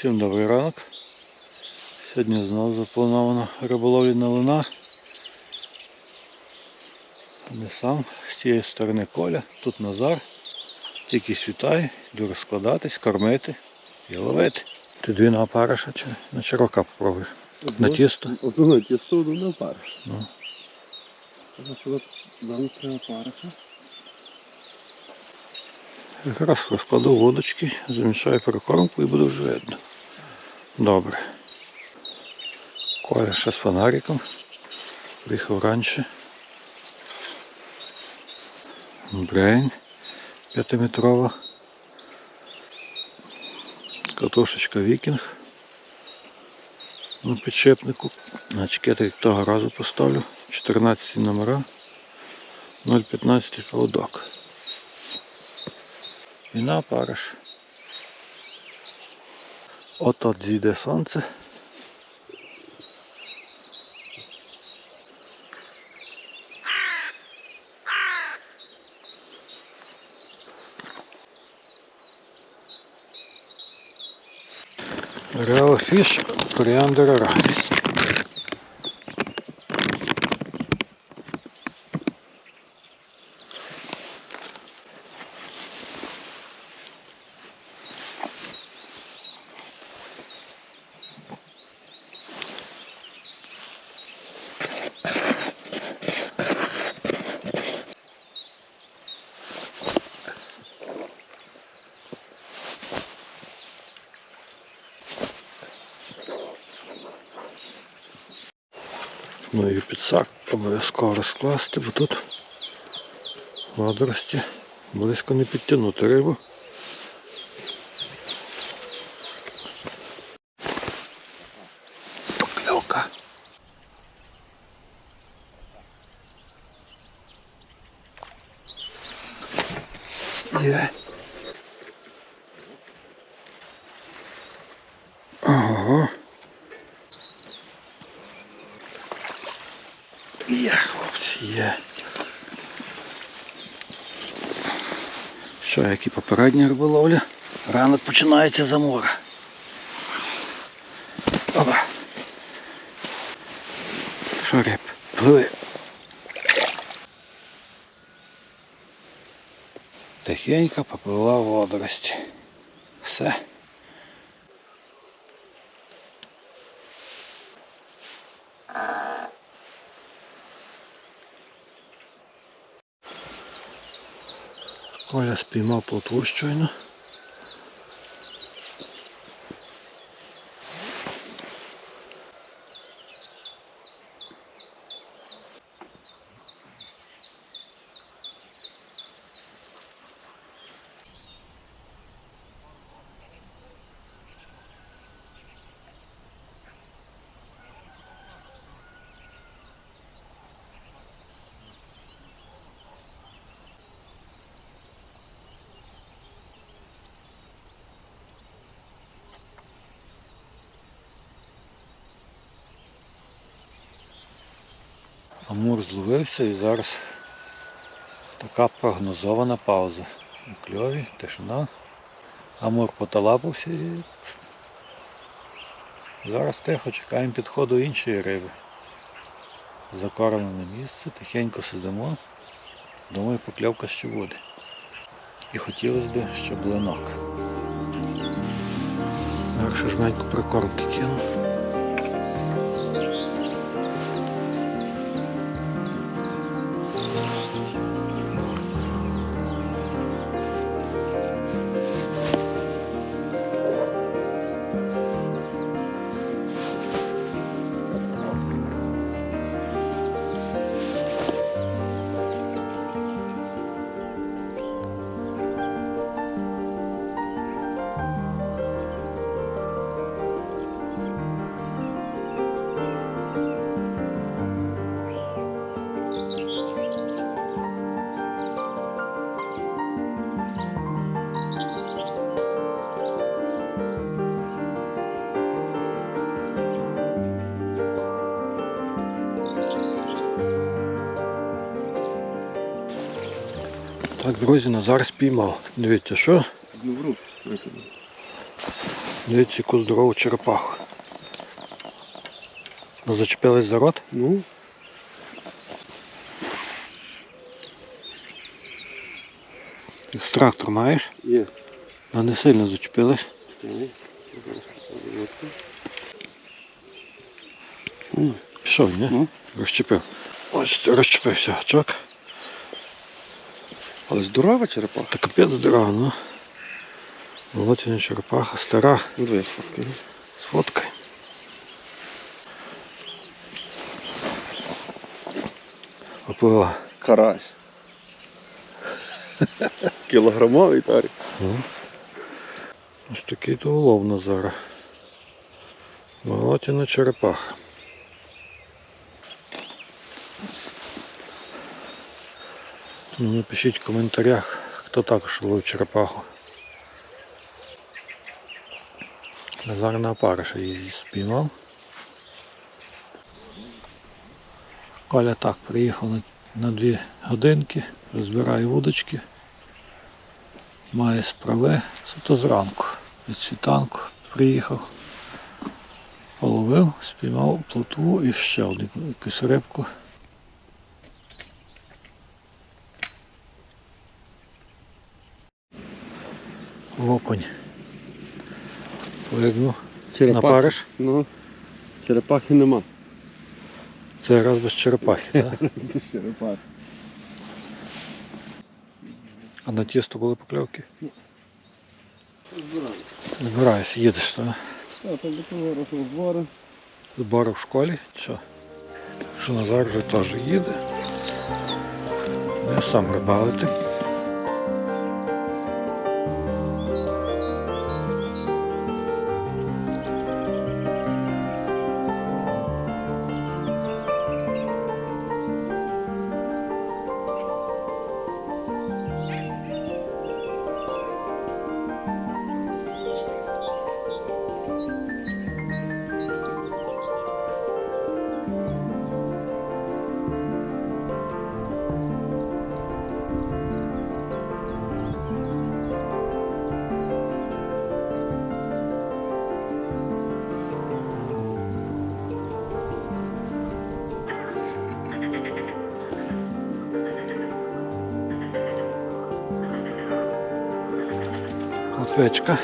Всім добрий ранок. Сьогодні знову заплановано риболовлена луна. Не сам, з цієї сторони Коля, тут Назар. Тільки світає, йду розкладатись, кормити і ловити. Ти дві на опариша чи на червака попробуй. На тісто? Одну на тісто, одну на париш. Ну. Якраз розкладу водочки, замішаю прикормку і буде вже видно. Добре. Коля ще з фонариком. Приїхав раніше. Брейн п'ятиметрова. Катушечка вікінг. На підшипнику. На того разу поставлю. 14 номера. 0,15 поводок. І на париш. От от зійде сонце. Реал фіш коріандр арахіс. Ну і підсак обов'язково розкласти, бо тут водорості близько не підтягнути рибу. Покльовка. Є. Що, як і попередня риболовля? Ранок починається за море. Опа. Що, риб? Пливи. Тихенько поплила водорості. Все. Коля спіймав плотву щойно. Амур зловився і зараз така прогнозована пауза. У кльові, тишина. Амур поталапався і зараз тихо чекаємо підходу іншої риби. Закормлене місце, тихенько сидимо. Думаю, покльовка ще буде. І хотілося б, щоб линок. Якщо жменьку прикормки кину. Так, друзі, Назар спіймав. Дивіться, що? Одну в руку. Дивіться, яку здорову черепаху. Ну, зачепились за рот. Ну, Екстрактор маєш? є. Ну не сильно зачепились. Пішов, ні? Ну. Розчепив. Ось розчепився гачок. Але здорова черепаха. Та капець здорова, ну. Болотяна черепаха, стара. Дві фотки. Сфоткай. Поплила. Карась. Кілограмовий тарик. Ну. Ось такий то улов Назара. Болотяна черепаха. Напишіть в коментарях, хто також ловив черепаху. Назар на опариша її спіймав. Коля так приїхав на, дві годинки, розбирає вудочки. Має справи суто зранку. Від світанку приїхав. Половив, спіймав плотву і ще одну якусь рибку. Окунь. Вигнув. Напариш? Ну, черепахи нема. Це раз без черепахи, так? Без черепахи. А на тісто були покльовки? Збираємо. Збираюся, їдеш, так? Так, там до того року збори. Збори в школі? Що? Так що Назар вже теж їде. Я сам рибалити. Отвечка.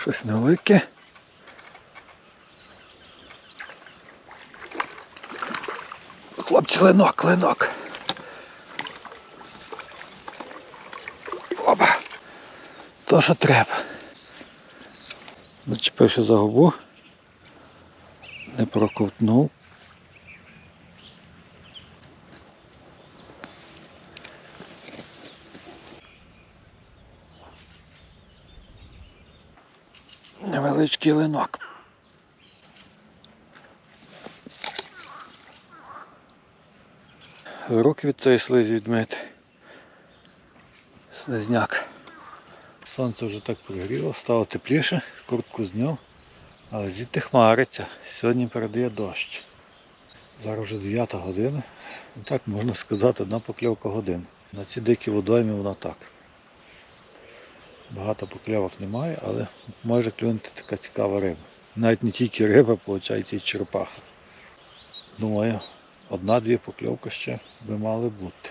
Щось невелике. Хлопці, ленок, ленок. Опа. То, що треба. Зачепився за губу. Не проковтнув. Невеличкий линок. Руки від цієї слизі відмити. Слизняк. Сонце вже так пригріло, стало тепліше, куртку зняв, але звідти хмариться. Сьогодні передає дощ. Зараз вже 9 година. Ну, Так можна сказати, одна покльовка годин. На ці дикі водойми вона так. Багато покльовок немає, але може клюнути така цікава риба. Навіть не тільки риба, виходить, і черепаха. Думаю, одна-дві покльовки ще би мали бути.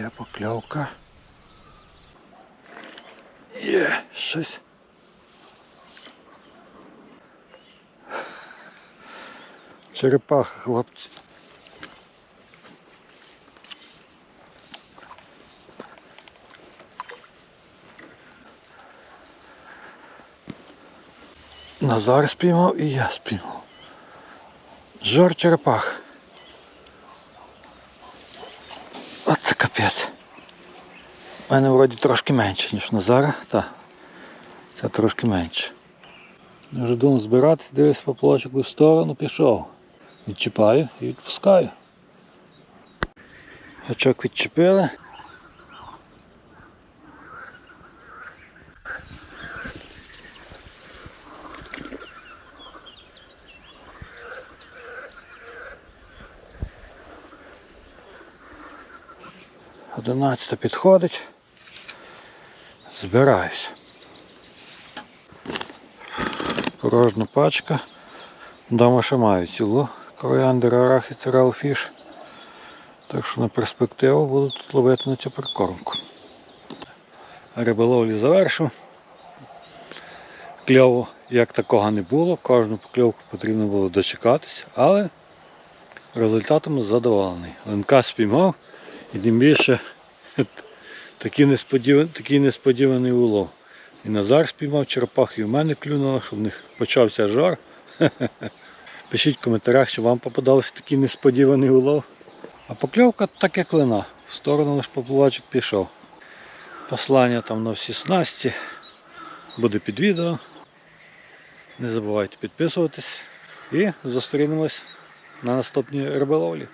Є покльовка. Є щось. Черепаха, хлопці. Назар спіймав і я спіймав. Жор черепах. Капець. У мене вроді трошки менше, ніж Назара, та це трошки менше. Я вже думав збиратися, дивлюсь поплавчик в сторону, пішов. Відчіпаю і відпускаю. Гачок відчепили. Одинадцята підходить. Збираюсь. Порожна пачка. Дома ще маю цілу коріандр, арахіс, ралфіш. Так що на перспективу буду тут ловити на цю прикормку. Риболовлю завершу. Кльову як такого не було, кожну покльовку потрібно було дочекатися, але результатом задоволений. Ленка спіймав і тим більше такий несподіваний, такий несподіваний улов. І Назар спіймав черепах, і в мене клюнуло, що в них почався жар. Пишіть в коментарях, чи вам попадався такий несподіваний улов. А покльовка так як лина. В сторону лиш поплавочок пішов. Послання там на всі снасті буде під відео. Не забувайте підписуватись і зустрінемось на наступній риболовлі.